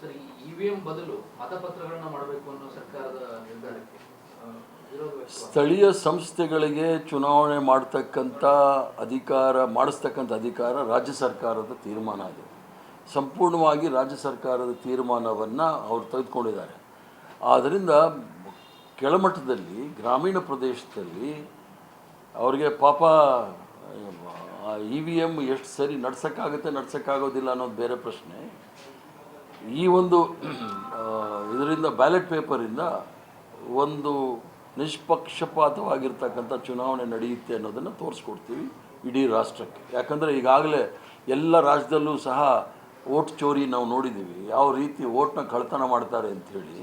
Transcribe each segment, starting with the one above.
Sir, E V ಬದಲು ಮತಪತ್ರಗಳನ್ನ ಮಾಡಬೇಕು ಅನ್ನೋ ಸರ್ಕಾರದ ನಿರ್ಧಾರಕ್ಕೆ. ಸ್ಥಳೀಯ ಸಂಸ್ಥೆಗಳಿಗೆ ಚುನಾವಣೆ ಮಾಡ್ತಕ್ಕಂಥ ಅಧಿಕಾರ, ಮಾಡಿಸ್ತಕ್ಕಂಥ ಅಧಿಕಾರ ರಾಜ್ಯ ಸರ್ಕಾರದ ತೀರ್ಮಾನ ಅದು. ಸಂಪೂರ್ಣವಾಗಿ ರಾಜ್ಯ ಸರ್ಕಾರದ ತೀರ್ಮಾನವನ್ನು ಅವರು ತೆಗೆದುಕೊಂಡಿದ್ದಾರೆ. ಆದ್ದರಿಂದ ಕೆಳಮಟ್ಟದಲ್ಲಿ, ಗ್ರಾಮೀಣ ಪ್ರದೇಶದಲ್ಲಿ ಅವರಿಗೆ ಪಾಪ ಇ ವಿ ಎಂ ಎಷ್ಟು ಸರಿ ನಡ್ಸೋಕ್ಕಾಗುತ್ತೆ, ನಡ್ಸೋಕ್ಕಾಗೋದಿಲ್ಲ ಅನ್ನೋದು ಬೇರೆ ಪ್ರಶ್ನೆ. ಈ ಒಂದು ಇದರಿಂದ ಬ್ಯಾಲೆಟ್ ಪೇಪರಿಂದ ಒಂದು ನಿಷ್ಪಕ್ಷಪಾತವಾಗಿರ್ತಕ್ಕಂಥ ಚುನಾವಣೆ ನಡೆಯುತ್ತೆ ಅನ್ನೋದನ್ನು ತೋರಿಸ್ಕೊಡ್ತೀವಿ ಇಡೀ ರಾಷ್ಟ್ರಕ್ಕೆ. ಯಾಕಂದರೆ ಈಗಾಗಲೇ ಎಲ್ಲ ರಾಜ್ಯದಲ್ಲೂ ಸಹ ಓಟ್ ಚೋರಿ ನಾವು ನೋಡಿದ್ದೀವಿ. ಯಾವ ರೀತಿ ಓಟ್ನ ಕಳ್ತನ ಮಾಡ್ತಾರೆ ಅಂಥೇಳಿ.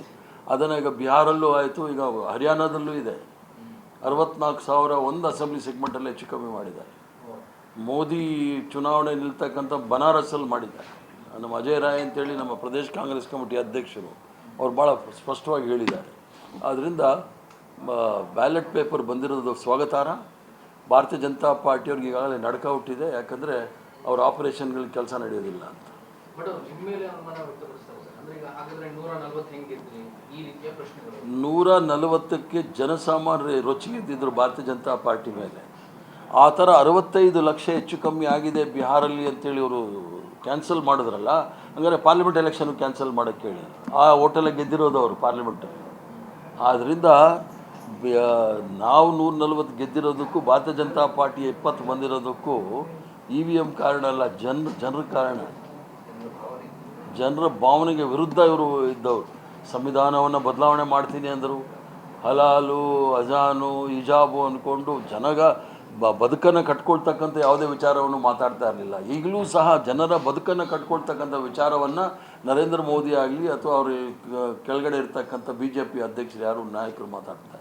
ಅದನ್ನು ಈಗ ಬಿಹಾರಲ್ಲೂ ಆಯಿತು, ಈಗ ಹರಿಯಾಣದಲ್ಲೂ ಇದೆ. ಅರವತ್ನಾಲ್ಕು ಸಾವಿರ ಒಂದು ಅಸೆಂಬ್ಲಿ ಸೆಗ್ಮೆಂಟಲ್ಲಿ ಹೆಚ್ಚು ಕಮ್ಮಿ ಮಾಡಿದ್ದಾರೆ. ಮೋದಿ ಚುನಾವಣೆ ನಿಲ್ತಕ್ಕಂಥ ಬನಾರಸಲ್ಲಿ ಮಾಡಿದ್ದಾರೆ. ನಮ್ಮ ಅಜಯ್ ರಾಯ್ ಅಂತೇಳಿ ನಮ್ಮ ಪ್ರದೇಶ ಕಾಂಗ್ರೆಸ್ ಕಮಿಟಿ ಅಧ್ಯಕ್ಷರು ಅವ್ರು ಭಾಳ ಸ್ಪಷ್ಟವಾಗಿ ಹೇಳಿದ್ದಾರೆ. ಆದ್ದರಿಂದ ಬ್ಯಾಲೆಟ್ ಪೇಪರ್ ಬಂದಿರೋದು ಸ್ವಾಗತಾರ ಭಾರತೀಯ ಜನತಾ ಪಾರ್ಟಿಯವ್ರಿಗೆ ಈಗಾಗಲೇ ನಡ್ಕ ಹುಟ್ಟಿದೆ ಯಾಕಂದರೆ ಅವ್ರ ಆಪರೇಷನ್ಗಳಿಗೆ ಕೆಲಸ ನಡೆಯೋದಿಲ್ಲ ಅಂತ. ನೂರ ನಲವತ್ತಕ್ಕೆ ಜನಸಾಮಾನ್ಯರು ರೊಚ್ಚಿಗೆದ್ದಿದ್ರು ಭಾರತೀಯ ಜನತಾ ಪಾರ್ಟಿ ಮೇಲೆ. ಆ ಥರ ಅರವತ್ತೈದು ಲಕ್ಷ ಹೆಚ್ಚು ಕಮ್ಮಿ ಆಗಿದೆ ಬಿಹಾರಲ್ಲಿ ಅಂತೇಳಿ ಅವರು ಕ್ಯಾನ್ಸಲ್ ಮಾಡಿದ್ರಲ್ಲ, ಹಂಗಾರೆ ಪಾರ್ಲಿಮೆಂಟ್ ಎಲೆಕ್ಷನ್ ಕ್ಯಾನ್ಸಲ್ ಮಾಡೋಕ್ಕೆ ಹೇಳಿ. ಆ ಹೋಟೆಲ್ಲ ಗೆದ್ದಿರೋದು ಅವರು ಪಾರ್ಲಿಮೆಂಟಲ್ಲಿ ಆದ್ದರಿಂದ ನಾವು ನೂರ ನಲ್ವತ್ತು ಗೆದ್ದಿರೋದಕ್ಕೂ, ಭಾರತೀಯ ಜನತಾ ಪಾರ್ಟಿ ಇಪ್ಪತ್ತು ಬಂದಿರೋದಕ್ಕೂ ಇ ವಿ ಎಂ ಕಾರಣ ಅಲ್ಲ, ಜನ, ಜನರ ಕಾರಣ. ಜನರ ಭಾವನೆಗೆ ವಿರುದ್ಧ ಇವರು ಇದ್ದವರು. ಸಂವಿಧಾನವನ್ನು ಬದಲಾವಣೆ ಮಾಡ್ತೀನಿ ಅಂದರು. ಹಲಾಲು, ಅಜಾನು ಇಜಾಬು ಅಂದ್ಕೊಂಡು ಜನಗ ಬ ಬದುಕನ್ನು ಕಟ್ಕೊಳ್ತಕ್ಕಂಥ ಯಾವುದೇ ವಿಚಾರವನ್ನು ಮಾತಾಡ್ತಾ ಇರಲಿಲ್ಲ. ಈಗಲೂ ಸಹ ಜನರ ಬದುಕನ್ನು ಕಟ್ಕೊಳ್ತಕ್ಕಂಥ ವಿಚಾರವನ್ನು ನರೇಂದ್ರ ಮೋದಿ ಆಗಲಿ ಅಥವಾ ಅವ್ರ ಕೆಳಗಡೆ ಇರ್ತಕ್ಕಂಥ ಬಿ ಜೆ ಪಿ ಅಧ್ಯಕ್ಷರು ಯಾರು ನಾಯಕರು ಮಾತಾಡ್ತಾ ಇಲ್ಲ